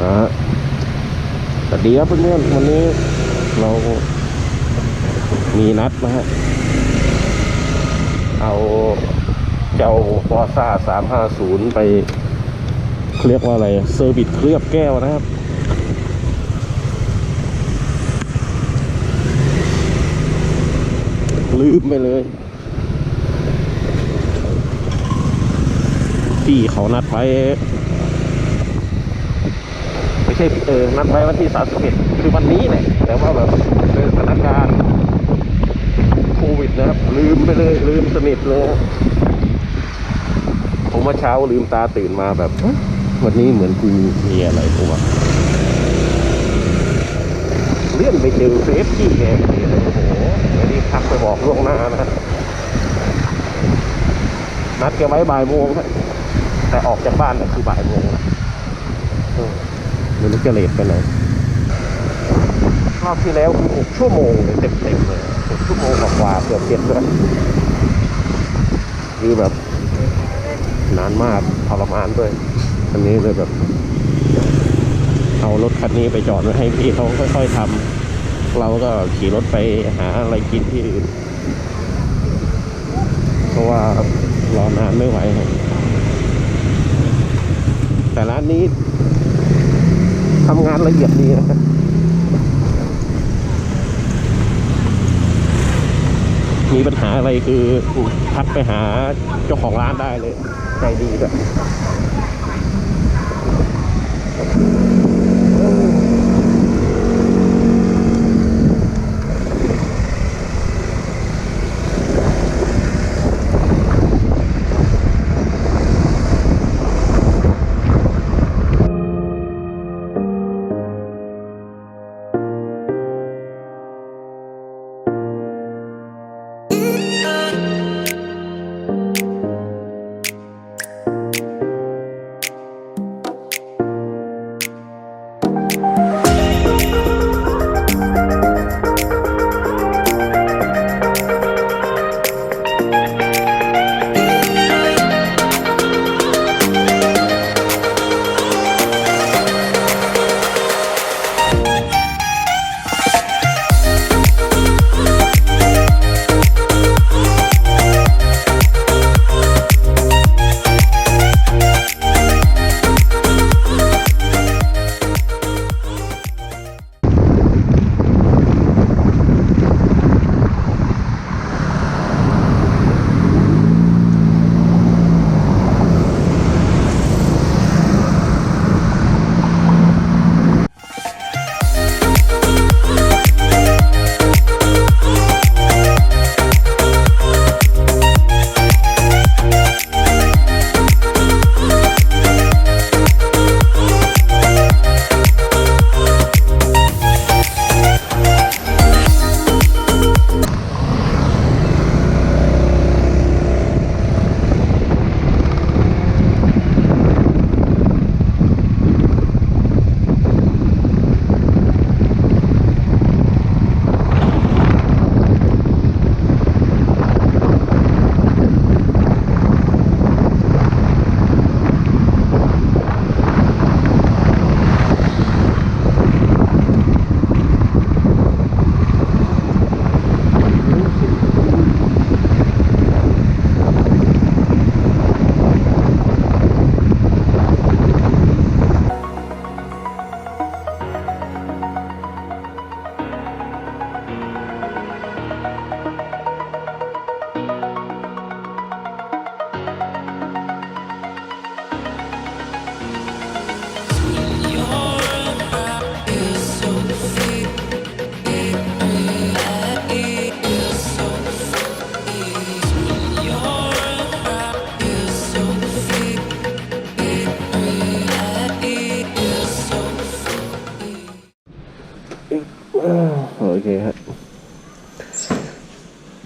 นะฮะสวัสดีครับเพื่อนๆวันนี้เรามีนัดนะฮะ เอาเจ้าฟอซ่าสามห้าศูนย์ไปเรียกว่าอะไร เซอร์วิสเคลือบแก้วนะครับ ลืมไปเลยพี่เขานัดไว้ไม่ ใช่เออนัดไว้วันที่สามสิบคือวันนี้แหละแต่ว่าแบบเจอสถานการณ์โควิดนะครับ ลืมไปเลย ลืมสนิทเลยผมเมื่อเช้าลืมตาตื่นมาแบบ วันนี้เหมือนกูมีอะไรกูวะเลื่อนไปเจอเฟซที่แกพอดีเลยโอ้โหไม่ได้ทักไปบอกล่วงหน้านะนัดแกไว้บ่ายโมงแต่ออกจากบ้านน่ะคือบ่ายโมง ไม่รู้จะเลทไปไหนรอบที่แล้วคือหกชั่วโมงเลยเต็มๆเลยหกชั่วโมงกว่าๆเกือบเจ็ดเลยคือแบบนานมากทรมานด้วยอันนี้เลยแบบ เอารถคันนี้ไปจอดไว้ให้พี่เขาค่อยๆทำเราก็ขี่รถไปหาอะไรกินที่อื่นเพราะว่ารอนานไม่ไหวแต่ร้านนี้ ทำงานละเอียดดีนะครับมีปัญหาอะไรคือทักไปหาเจ้าของร้านได้เลยใจดีแบบ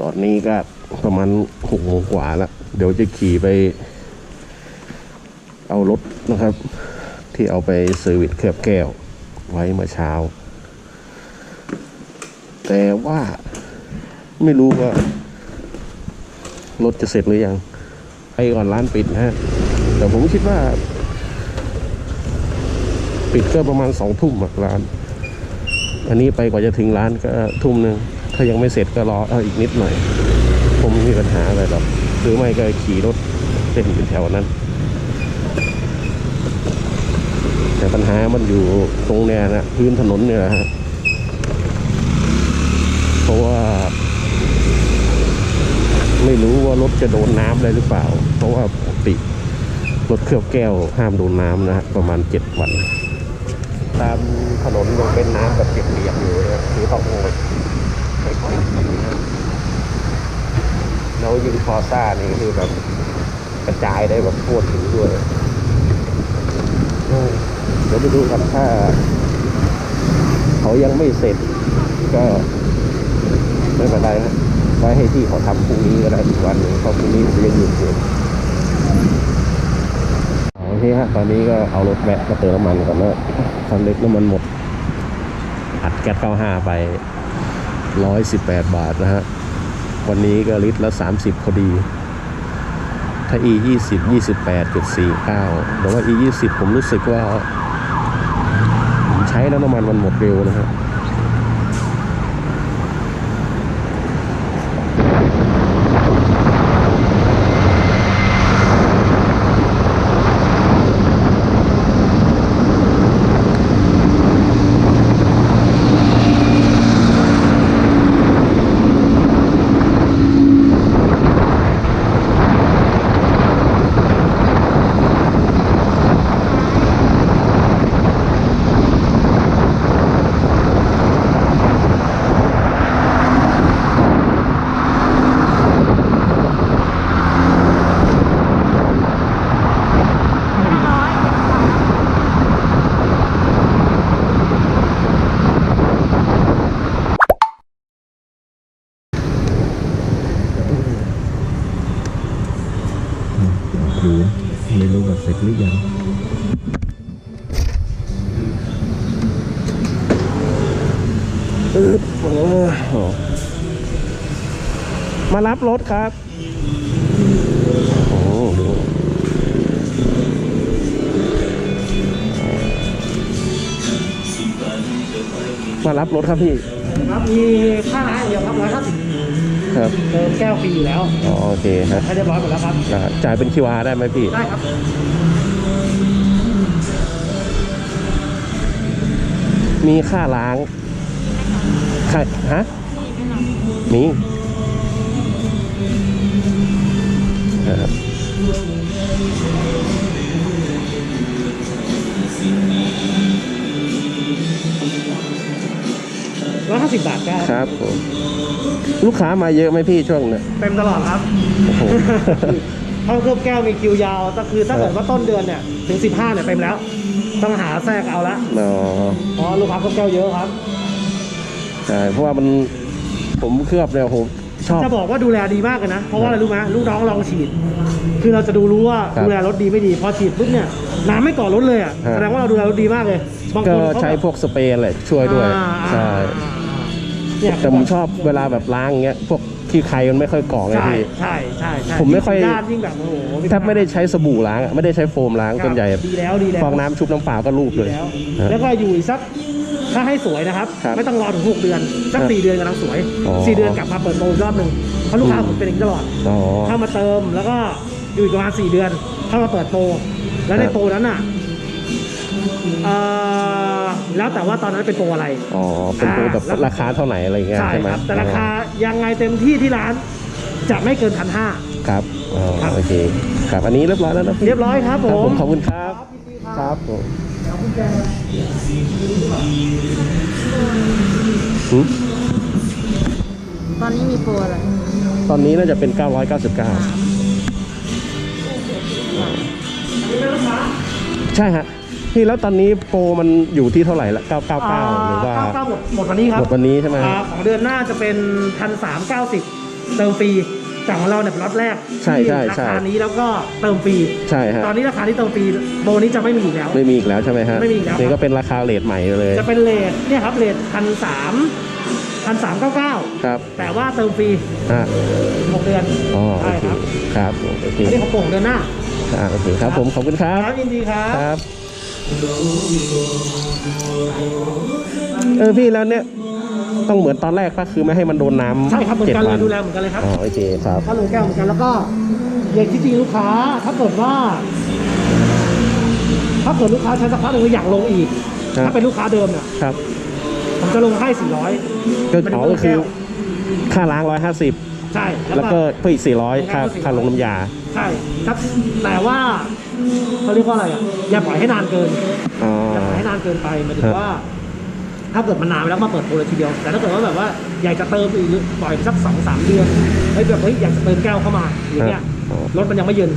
ตอนนี้ก็ประมาณหกโมงกว่าแล้ว เดี๋ยวจะขี่ไป เอารถนะครับ ที่เอาไปเซอร์วิสเคลือบแก้ว ไว้เมื่อเช้า แต่ว่าไม่รู้ว่ารถจะเสร็จหรือยังไปก่อนร้านปิดนะฮะแต่ผมคิดว่า ปิดก็ประมาณสองทุ่มร้าน อันนี้ไปกว่าจะถึงร้านก็ทุ่มหนึ่ง ถ้ายังไม่เสร็จก็รอเอาอีกนิดหน่อยผมไม่มีปัญหาอะไรหรอกหรือไม่ก็ขี่รถเต้นแถวนั้น แต่ปัญหามันอยู่ตรงเนี้ยนะพื้นถนนเนี่ยนะฮะเพราะว่า ไม่รู้ว่ารถจะโดนน้ำอะไรหรือเปล่า เพราะว่าปกติรถเคลือบแก้วห้ามโดนน้ำนะฮะประมาณเจ็ดวัน ตามถนนยังเป็นน้ำแบบเปียกๆอยู่นะคือต้องแบบค่อยๆขี่นะ แล้วยิงฟอร์ซ่านี่คือแบบกระจายได้แบบทั่วถึงด้วยเออเดี๋ยวไปดูกันถ้า เขายังไม่เสร็จ ก็ไม่เป็นไรนะไว้ให้ที่เขาทำพรุ่งนี้ก็ได้อีกวันหนึ่งเพราะพรุ่งนี้ผมยังหยุดอยู่โอเคฮะตอนนี้ก็เอารถแวะมาเติมน้ำมันก่อนนะคันเล็กน้ำมันหมดอัดแก๊ส95ไปร้อยสิบแป ดบาทนะฮะ วันนี้ก็ลิตรละสามสิบพอดี ถ้า e ยี่สิบยี่สิบแปดจุดสี่เก้าแต่ว่า e ยี่สิบผมรู้สึกว่า ผมใช้แล้วน้ำมันมันหมดเร็วนะฮะ ดูไม่รู้ว่าเสร็จหรือยัง อึ๊บโอ้โห มารับรถครับโอ้โหมารับรถครับพี่ ครับมีค่าร้านอย่างเดียวครับร้อยห้าสิบครับเติมแก้วฟรีอยู่แล้วอ๋อโอเคฮะให้เรียบร้อยหมดแล้วครับอ่าจ่ายเป็น QR ได้ไหมพี่ ได้ครับมีค่าล้าง ค่าฮะมีครับร้อยห้าสิบบาทก็ครับผมลูกค้ามาเยอะไหมพี่ช่วงเนี้ยเต็มตลอดครับโอ้โห ห้องเคลือบแก้วมีคิวยาวก็คือถ้าเกิดว่าต้นเดือนเนี่ยถึงสิบห้าเนี่ยเต็มแล้ว ต้องหาแทรกเอาละอ๋อ เพราะลูกค้าเคลือบแก้วเยอะครับ ใช่เพราะว่ามันผมเคลือบเนี่ยผมชอบ จะบอกว่าดูแลดีมากเลยนะ เพราะว่าอะไรรู้ไหมลูกน้องลองฉีด คือเราจะดูรู้ว่าครับดูแลรถดีไม่ดีพอฉีดปุ๊บเนี่ยน้ำไม่ก่อรถเลยอะฮะ แสดงว่าเราดูแลรถดีมากเลยบางก็คนเขาใช้แบบพวกสเปรย์อะไรช่วยด้วยอ่าใช่เนี่ยแต่ผมชอบเวลาแบบล้างอย่างเงี้ยพวกขี้ใครมันไม่ค่อยเกาะไงใช่พี่ ใช่ใช่ใช่ผมไม่ค่อย ด้านยิ่งแบบโอ้โหแทบไม่ได้ใช้สบู่ล้างอะไม่ได้ใช้โฟมล้างครับส่วนใหญ่ดีแล้วดีแล้ว ฟองน้ำชุบน้ำเปล่าก็ลูบดีเลยแล้วฮะแล้วก็อยู่อีกสัก ถ้าให้สวยนะครับ ครับไม่ต้องรอถึงหกเดือนสักครับสี่เดือนกำลังสวยอ๋อ สี่เดือนกลับมาเปิดโปรอีกรอบหนึ่งเพราะลูกค้าอืมผมเป็นอย่างนี้ตลอด อ๋อ เข้ามาเติมแล้วก็อยู่อีกประมาณสี่เดือน เข้ามาเปิดโปรแล้วในครับ โปรนั้นอะเอ่อแล้วแต่ว่าตอนนั้นเป็นโปรอะไร อ๋อ เป็นตัวแบบอ่า ราคาเท่าไหร่อะไรเงี้ยใช่ใช่ไหมครับ แต่ราคายังไงเต็มที่ที่ร้าน จะไม่เกินพันห้า ครับอ๋อครับ โอเค ครับ อันนี้เรียบร้อยแล้วนะพี่เรียบร้อยครับคผรับผม มขอบคุณครับ ครับผม หืมตอนนี้มีโปรอะไรตอนนี้น่าจะเป็น 999 ใช่ฮะพี่แล้วตอนนี้โปรมันอยู่ที่เท่าไหร่ละ 999 หรือว่า เก้าหมดหมดวันนี้ครับหมดวันนี้ใช่ไหมอ่าของเดือนหน้าจะเป็นพันสามเก้าสิบเติมฟรี จากของเราเนี่ยเป็นล็อตแรกใช่ใช่ที่ราใช่ คานี้แล้วก็เติมฟรี ใช่ฮะตอนนี้ราคาที่เติมฟรีโบนี้จะไม่มีอีกแล้ว ไม่มีอีกแล้วใช่ไหมฮะไม่มีอีกแล้ว นี่ก็เป็นราคาเลทใหม่เลยจะเป็นเลทเนี่ยครับเลทพันสามพันสามเก้าเก้าครับแต่ว่าเติมฟรีฮะหกเดือนอ๋อโอใช่เคครับครับโอเคอันนี้ของโปร่งเดือนหน้า อ่าโอเคครับผมขอบคุณครับ ครับยินดีครับ ครับ เออพี่แล้วเนี่ยต้องเหมือนตอนแรกปะคือไม่ให้มันโดนน้ำใช่ครับเหมือนกันเลจ็ยวัดูแลเหมือนกันเลยครับอ๋อโอเคครับถ้าลงแก้วเหมือนกันแล้วก็อย่างที่จริงลูกค้า ถ้าเกิดว่า ถ้าเกิดลูกค้าใช้สักพักหนึ่งแล้วอยากลงอีกครับถ้าเป็นลูกค้าเดิมเนี่ยครับผมจะลงให้400ก็เป็นอ๋อเบอร์ก็คือแก้วค่าล้างร้อยห้าสิบใช่แล้วก็เพิ่มอีกสี่ร้อยค่า400ค่าลงน้ำยา ใช่ครับแต่ว่าเขาเรียกว่าอะไรอะอย่าปล่อยให้นานเกินอ๋อ อย่าปล่อยให้นานเกินไปหมายถึครังบว่า ถ้าเกิดมันนานไปแล้วมาเปิดโปรเลยทีเดียว แต่ถ้าเกิดว่าแบบว่าอยากจะเติมอีกหรือปล่อยไปสักสองสามเดือนเฮ้ยแบบเฮ้ยอยากจะเติมแก้วเข้ามาอย่างเงี้ยอ๋อรถมันยังไม่เย็น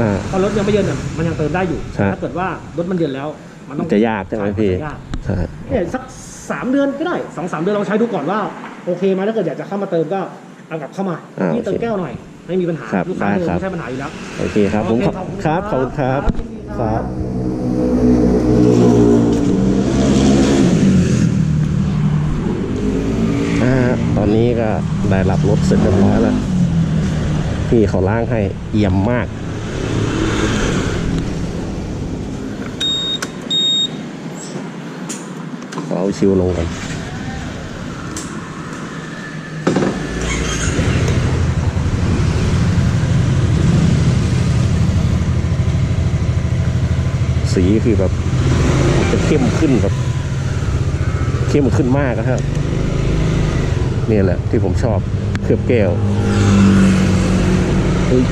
อ่า พอรถยังไม่เย็นเนี่ยมันยังเติมได้อยู่ครับถ้าเกิดว่ารถมันเย็นแล้ว มันต้องจะยากใช่ไหมพี่จะยาก ใช่ เนี่ยสักสามเดือนก็ได้สองสามเดือนลองใช้ดูก่อนว่า โอเคไหมถ้าเกิดอยากจะเข้ามาเติมก็เอากลับเข้ามาอ่านี่เติมโอเค แก้วหน่อย ไม่มีปัญหาครับลูกค้าได้เดิมครับ ไม่ใช่ปัญหาอยู่แล้ว โอเคครับ ผมโอเคขอบขอบคุณครับขอบคุณครับคครัรับ บ อ่าตอนนี้ก็ได้รับรถเสร็จเรียบร้อยแล้วพี่เขาล้างให้เอี่ยมมาก เอาชิวลงกัน สีคือแบบจะเข้มขึ้นแบบเข้มขึ้นมากนะครับนี่แหละที่ผมชอบเคลือบแก้วเฮ้ย